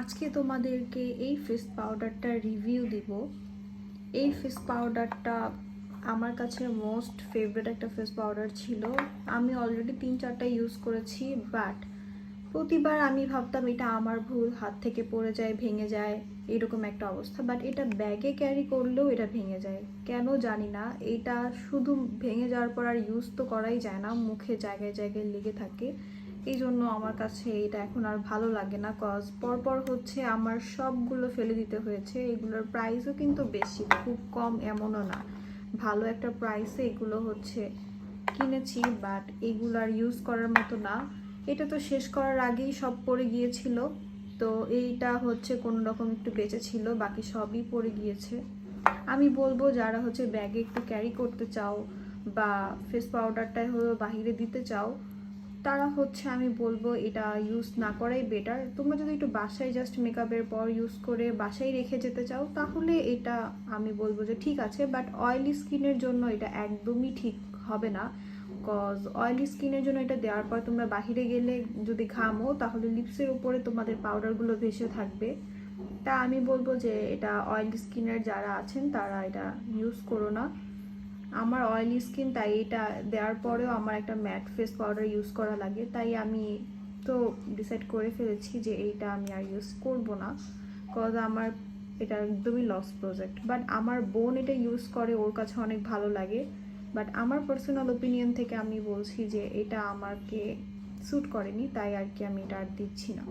আজকে তোমাদেরকে এই ফেস পাউডারটা রিভিউ দিব। এই ফেস পাউডারটা আমার কাছে মোস্ট ফেভারিট একটা ফেস পাউডার ছিল। আমি অলরেডি তিন চারটা ইউজ করেছি বাট প্রতিবার আমি ভাবতাম এটা আমার ভুল, হাত থেকে পড়ে যায়, ভেঙে যায়, এরকম একটা অবস্থা। বাট এটা ব্যাগে ক্যারি করলেও এটা ভেঙে যায়। কেন জানি না, এটা শুধু ভেঙে যাওয়ার পর আর ইউজ তো করাই যায় না, মুখে জায়গায় জায়গায় লেগে থাকে। এই জন্য আমার কাছে এটা এখন আর ভালো লাগে না কজ পরপর হচ্ছে আমার সবগুলো ফেলে দিতে হয়েছে, এগুলোর প্রাইসও কিন্তু বেশি, খুব কম এমনও না। ভালো একটা প্রাইসে এগুলো হচ্ছে কিনেছি বাট এগুলো আর ইউজ করার মতো না। এটা তো শেষ করার আগেই সব পড়ে গিয়েছিল, তো এইটা হচ্ছে কোনো রকম একটু বেঁচে ছিল, বাকি সবই পড়ে গিয়েছে। আমি বলব যারা হচ্ছে ব্যাগে একটু ক্যারি করতে চাও বা ফেস পাউডারটাই হলো বাহিরে দিতে চাও তারা হচ্ছে, আমি বলব এটা ইউজ না করাই বেটার তোমরা যদি একটু বাসায় জাস্ট মেকআপের পর ইউজ করে বাসায় রেখে যেতে চাও, তাহলে এটা আমি বলব যে ঠিক আছে বাট অয়েলি স্কিনের জন্য এটা একদমই ঠিক হবে না। কজ অয়েলি স্কিনের জন্য এটা দেওয়ার পর তোমরা বাহিরে গেলে যদি ঘামো, তাহলে লিপসের উপরে তোমাদের পাউডারগুলো ভেসে থাকবে। তা আমি বলব যে এটা অয়েলি স্কিনের যারা আছেন, তারা এটা ইউজ করো না। আমার অয়েলি স্কিন তাই এটা দেওয়ার পরেও আমার একটা ম্যাট ফেস পাউডার ইউজ করা লাগে। তাই আমি তো ডিসাইড করে ফেলেছি যে এইটা আমি আর ইউজ করব না কজ আমার এটা একদমই লস প্রজেক্ট বাট আমার বোন এটা ইউজ করে, ওর কাছে অনেক ভালো লাগে। বাট আমার পার্সোনাল ওপিনিয়ন থেকে আমি বলছি যে এটা আমাকে স্যুট করেনি, তাই আর কি আমি এটা আর দিচ্ছি না।